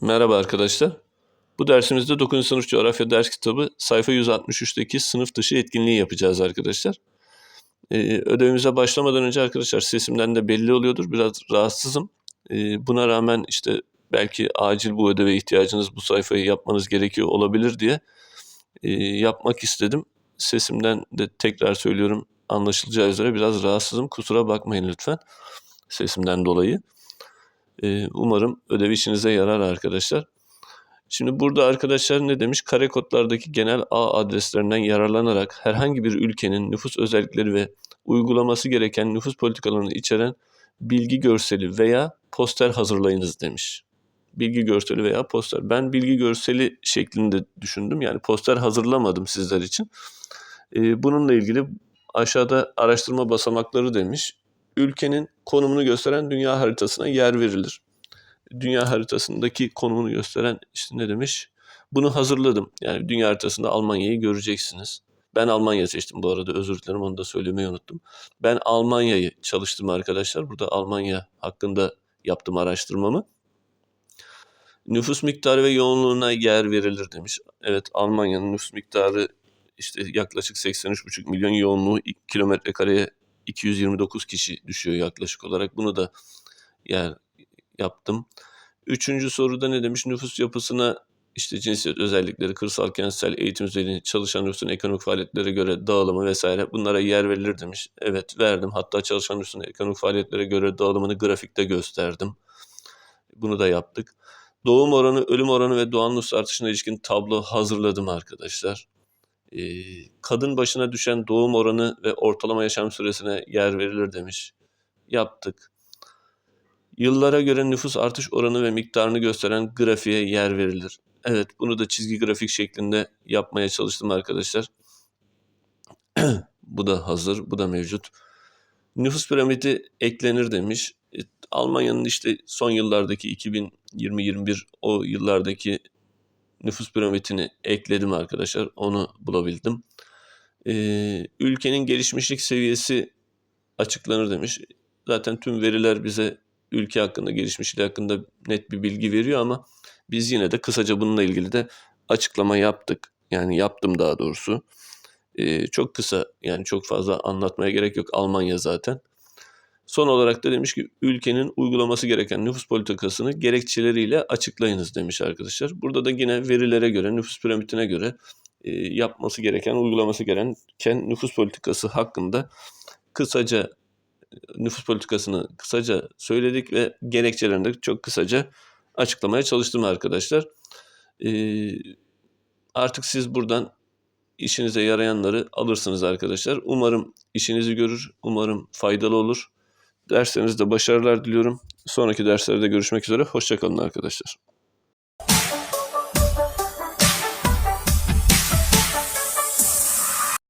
Merhaba arkadaşlar. Bu dersimizde 9. sınıf coğrafya ders kitabı sayfa 163'teki sınıf dışı etkinliği yapacağız arkadaşlar. Ee, ödevimize başlamadan önce arkadaşlar sesimden de belli oluyordur. Biraz rahatsızım. Ee, buna rağmen işte belki acil bu ödeve ihtiyacınız bu sayfayı yapmanız gerekiyor olabilir diye e, yapmak istedim. Sesimden de tekrar söylüyorum anlaşılacağı üzere biraz rahatsızım. Kusura bakmayın lütfen sesimden dolayı. Ee, umarım ödev işinize yarar arkadaşlar. Şimdi burada arkadaşlar ne demiş? Kare kodlardaki genel ağ adreslerinden yararlanarak herhangi bir ülkenin nüfus özellikleri ve uygulaması gereken nüfus politikalarını içeren bilgi görseli veya poster hazırlayınız demiş. Bilgi görseli veya poster. Ben bilgi görseli şeklinde düşündüm. Yani poster hazırlamadım sizler için. Ee, bununla ilgili aşağıda araştırma basamakları demiş. Ülkenin konumunu gösteren dünya haritasına yer verilir dünya haritasındaki konumunu gösteren işte ne demiş? Bunu hazırladım. Yani dünya haritasında Almanya'yı göreceksiniz. Ben Almanya seçtim bu arada özür dilerim onu da söylemeyi unuttum. Ben Almanya'yı çalıştım arkadaşlar. Burada Almanya hakkında yaptım araştırmamı. Nüfus miktarı ve yoğunluğuna yer verilir demiş. Evet Almanya'nın nüfus miktarı işte yaklaşık 83,5 milyon yoğunluğu kilometre kareye 229 kişi düşüyor yaklaşık olarak. Bunu da yer yaptım. Üçüncü soruda ne demiş? Nüfus yapısına işte cinsiyet özellikleri, kırsal, kentsel, eğitim üzerine çalışan nüfusun ekonomik faaliyetlere göre dağılımı vesaire bunlara yer verilir demiş. Evet verdim. Hatta çalışan nüfusun ekonomik faaliyetlere göre dağılımını grafikte gösterdim. Bunu da yaptık. Doğum oranı, ölüm oranı ve doğan nüfus artışına ilişkin tablo hazırladım arkadaşlar. Ee, kadın başına düşen doğum oranı ve ortalama yaşam süresine yer verilir demiş. Yaptık. Yıllara göre nüfus artış oranı ve miktarını gösteren grafiğe yer verilir. Evet bunu da çizgi grafik şeklinde yapmaya çalıştım arkadaşlar. bu da hazır, bu da mevcut. Nüfus piramidi eklenir demiş. E, Almanya'nın işte son yıllardaki 2020-21 o yıllardaki nüfus piramidini ekledim arkadaşlar. Onu bulabildim. Ee, ülkenin gelişmişlik seviyesi açıklanır demiş. Zaten tüm veriler bize ülke hakkında, gelişmişliği hakkında net bir bilgi veriyor ama biz yine de kısaca bununla ilgili de açıklama yaptık. Yani yaptım daha doğrusu. Ee, çok kısa yani çok fazla anlatmaya gerek yok. Almanya zaten. Son olarak da demiş ki ülkenin uygulaması gereken nüfus politikasını gerekçeleriyle açıklayınız demiş arkadaşlar. Burada da yine verilere göre, nüfus piramidine göre e, yapması gereken, uygulaması gereken nüfus politikası hakkında kısaca nüfus politikasını kısaca söyledik ve gerekçelerini de çok kısaca açıklamaya çalıştım arkadaşlar. Ee, artık siz buradan işinize yarayanları alırsınız arkadaşlar. Umarım işinizi görür, umarım faydalı olur. Derslerinizde başarılar diliyorum. Sonraki derslerde görüşmek üzere. Hoşçakalın arkadaşlar.